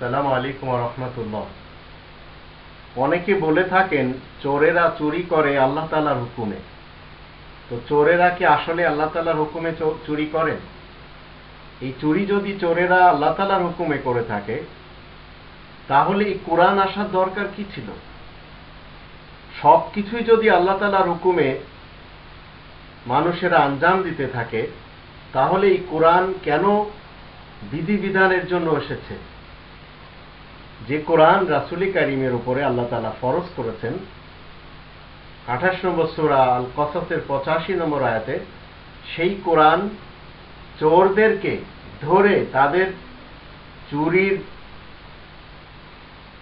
সালাম আলাইকুম রহমতুল্লাহ। অনেকে বলে থাকেন, চোরেরা চুরি করে আল্লাহ তালার হুকুমে। তো চোরেরা কি আসলে আল্লাহ তালার হুকুমে চুরি করেন এই চুরি যদি চোরেরা আল্লাহ তালার হুকুমে করে থাকে, তাহলে এই কোরআন আসার দরকার কি ছিল? সব কিছুই যদি আল্লাহ তালার হুকুমে মানুষেরা আঞ্জাম দিতে থাকে, তাহলে এই কোরআন কেন বিধিবিধানের জন্য এসেছে। যে কোরআন রাসুলি কারিমের উপরে আল্লাহ তালা ফরজ করেছেন, আঠাশ নম্বর সুরা আল কসসের পঁচাশি নম্বর আয়াতে, সেই কোরআন চোরদেরকে ধরে তাদের চুরির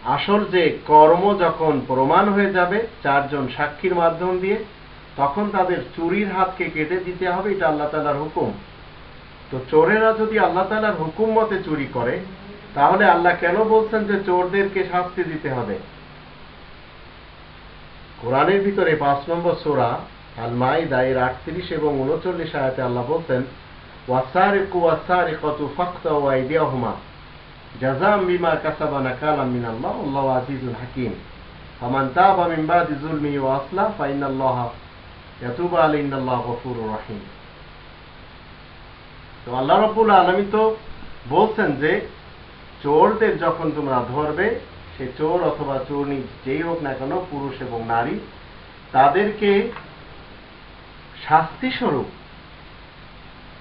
আসল যে কর্ম যখন প্রমাণ হয়ে যাবে, চারজন সাক্ষীর মাধ্যম দিয়ে, তখন তাদের চুরির হাতকে কেটে দিতে হবে, এটা আল্লাহ তালার হুকুম। তো চোরেরা যদি আল্লাহ তালার হুকুম মতে চুরি করে, তাহলে আল্লাহ কেন বলছেন যে চোরদেরকে শাস্তি দিতে হবে? কোরআনের ভিতরে পাঁচ নম্বর সোরা আল মাইদা এর আটত্রিশ এবং উনচল্লিশ আয়াতে আল্লাহ বলছেন ওয়াসারিকু ওয়াসারিকাতু ফাকতাউ আইদিয়াহুমা, জাযাম বিমা কাসাবা নাকালাম মিনাল্লাহ, আল্লাহু আজিজুল হাকীম। ফামান তাবা মিন বাদি যুলমিহি ওয়া আসলাহ ফাইনাল্লাহা ইয়াতুবু আলাইহি, ইন্নাল্লাহা গফুরুর রহিম। তো আল্লাহ রব্বুল আলমী তো বলছেন যে চোরদের যখন তোমরা ধরবে, সে চোর অথবা চোরনি যেই হোক না কেন, পুরুষ এবং নারী, তাদেরকে শাস্তি স্বরূপ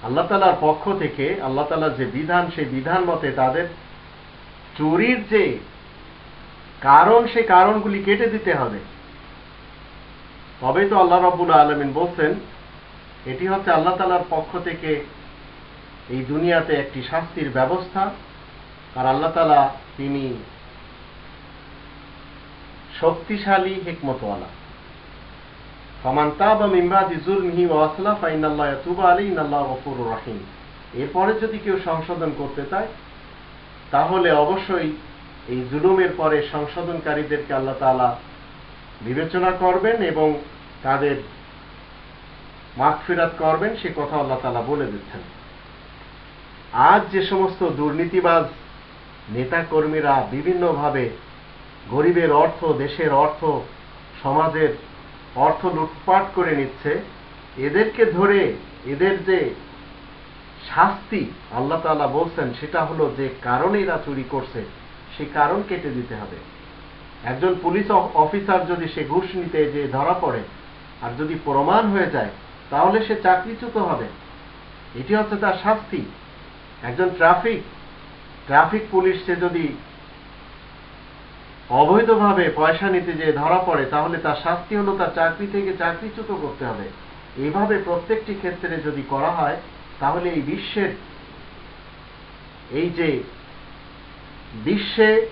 আল্লাহ তালার পক্ষ থেকে, আল্লাহ তালার যে বিধান, সেই বিধান মতে তাদের চুরির যে কারণ, সেই কারণগুলি কেটে দিতে হবে। তবেই তো আল্লাহ রব্বুল আলমিন বলছেন, এটি হচ্ছে আল্লাহ তালার পক্ষ থেকে এই দুনিয়াতে একটি শাস্তির ব্যবস্থা। আর আল্লাহ তালা তিনি শক্তিশালী হিকমতওয়ালা। ফামান তাবা মিন বাদি যুলমিহি ওয়া ফাইনাল্লাহ ইয়াতুবু আলাইহি, ইন্নাল্লাহু গফুরুর রহিম। এরপরে যদি কেউ সংশোধন করতে চায়, তাহলে অবশ্যই এই জুলুমের পরে সংশোধনকারীদেরকে আল্লাহ তালা বিবেচনা করবেন এবং তাদের মাগফিরাত করবেন, সে কথা আল্লাহ তালা বলে দিচ্ছেন। আজ যে সমস্ত দুর্নীতিবাজ নেতাকর্মীরা বিভিন্নভাবে গরিবের অর্থ, দেশের অর্থ, সমাজের অর্থ লুটপাট করে নিচ্ছে, এদেরকে ধরে এদের যে শাস্তি আল্লাহ তাআলা বলছেন, সেটা হলো যে কারণে এরা চুরি করছে সেই কারণ কেটে দিতে হবে। একজন পুলিশ অফিসার যদি সে ঘুষ নিতে যে ধরা পড়ে, আর যদি প্রমাণ হয়ে যায়, তাহলে সে চাকরিচ্যুত হবে। এটি হচ্ছে তার শাস্তি। একজন ট্রাফিক ট্রাফিক পুলিশ সে যদি অবৈধভাবে পয়সা নিতে যে ধরা পড়ে, তাহলে তার শাস্তি হলো তার চাকরি থেকে চাকরিচ্যুত করতে হবে। এইভাবে প্রত্যেকটি ক্ষেত্রে যদি করা হয়, তাহলে এই বিশ্বের, এই যে বিশ্বে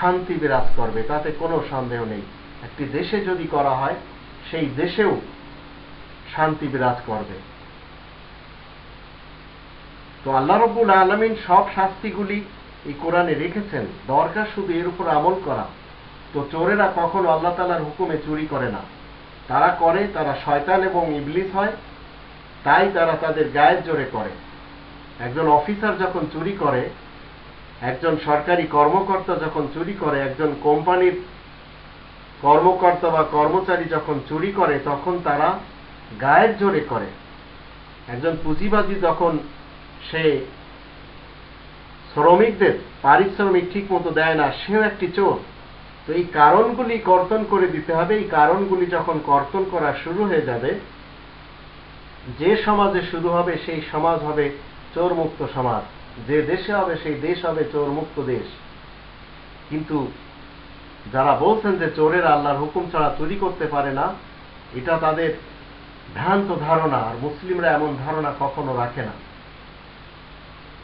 শান্তি বিরাজ করবে, তাতে কোনো সন্দেহ নেই। একটি দেশে যদি করা হয়, সেই দেশেও শান্তি বিরাজ করবে। তো আল্লাহ রব্বুল আলমিন সব শাস্তিগুলি এই কোরআনে রেখেছেন। দরকার শুধু এর উপর আমল করা। তো চোরেরা কখনো আল্লাহ তালার হুকুমে চুরি করে না। তারা করে, তারা শয়তান এবং ইবলিস হয়, তাই তারা তাদের গায়ের জোরে করে। একজন অফিসার যখন চুরি করে, একজন সরকারি কর্মকর্তা যখন চুরি করে, একজন কোম্পানির কর্মকর্তা বা কর্মচারী যখন চুরি করে, তখন তারা গায়ের জোরে করে। একজন পুঁজিবাদী যখন সে শ্রমিকদের, পারিশ্রমিক ঠিক মতো দেয় না, সেও একটি চোর। তো এই কারণগুলি কর্তন করে দিতে হবে। এই কারণগুলি যখন কর্তন করা শুরু হয়ে যাবে, যে সমাজে শুরু হবে, সেই সমাজ হবে চোর মুক্ত সমাজ। যে দেশে হবে, সেই দেশ হবে চোর মুক্ত দেশ। কিন্তু যারা বলছেন যে চোরের আল্লাহর হুকুম ছাড়া চুরি করতে পারে না, এটা তাদের ভ্রান্ত ধারণা। আর মুসলিমরা এমন ধারণা কখনো রাখে না।